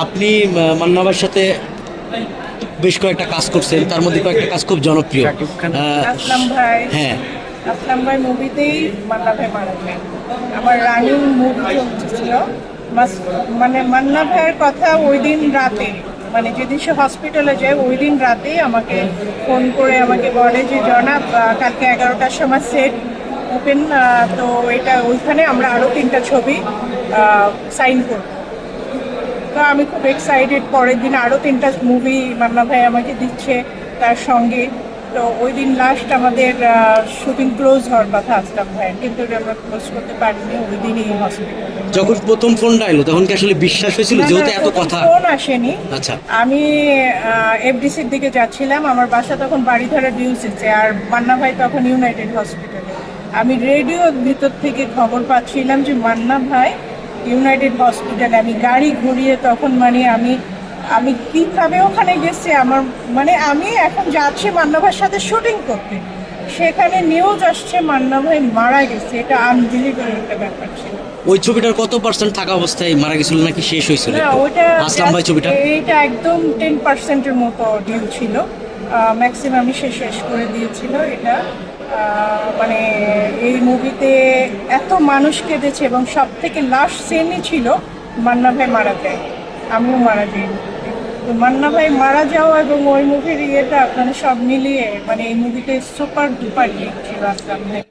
আপনি আহ, মান্না ভাইয়ের সাথে বেশ কয়েকটা কাজ করছেন তার মধ্যে কয়েকটা কাজ খুব জনপ্রিয়। হ্যাঁ। আসলাম ভাই মুভিতেই মান্না ভাই মারা যায় আমার রানিং মুভি চলতেছিল মাস- মানে মান্না ভাইয়ের কথা ওই দিন রাতে মানে যেদিন সে হসপিটালে যায় ওই দিন রাতেই আমাকে ফোন করে আমাকে বলে যে জনাব কালকে এগারোটার সময় সেট ওপেন তো এটা ওইখানে আমরা আরও তিনটা ছবি সাইন করব। তো আমি খুব এক্সাইটেড পরের দিন আরও তিনটা মুভি মান্না ভাই আমাকে দিচ্ছে তার সঙ্গে। তো ওই দিন লাস্ট আমাদের শুটিং ক্লোজ হওয়ার কথা আসতাম ভাই। কিন্তু আমরা ক্লোজ করতে পারিনি ওই দিনই হসপিটালে যখন প্রথম ফোনটা এলো তখন কি আসলে বিশ্বাস হয়েছিল যেহেতু এত কথা? ফোন আসেনি। আচ্ছা। আমি এফডিসির দিকে যাচ্ছিলাম আমার বাসা তখন বাড়িধারা ডিউসিতে আর মান্না ভাই তখন ইউনাইটেড হসপিটালে আমি রেডিওর ভিতর থেকে খবর পাচ্ছিলাম যে মান্না ভাই ইউনাইটেড হসপিটালে আমি গাড়ি ঘুরিয়ে তখন মানে আমি আমি কীভাবে ওখানে গেছি আমার মানে আমি এখন যাচ্ছি মান্নাভাইয়ের সাথে শুটিং করতে। সেখানে নিউজ আসছে মান্না ভাই মারা গেছে এটা আনবিলিভেবল একটা ব্যাপার ছিল। ওই ছবিটার কত পার্সেন্ট থাকা অবস্থায় মারা গেছিল নাকি শেষ হয়েছিল? না ওইটা আসলাম ভাই ছবিটা। এইটা একদম টেন পার্সেন্টের মতো ডিউ ছিল। ম্যাক্সিমামই সে শেষ করে দিয়েছিল এটা। মানে এই মুভিতে এত মানুষ কেঁদেছে এবং সব থেকে লাস্ট সিনই ছিল মান্না ভাই মারা যায়। আমিও মারা যাই তো মান্না ভাই মারা যাওয়া এবং ওই মুভির ইয়েটা মানে সব মিলিয়ে মানে এই মুভিতে সুপার ডুপার হিট ছিল আসলাম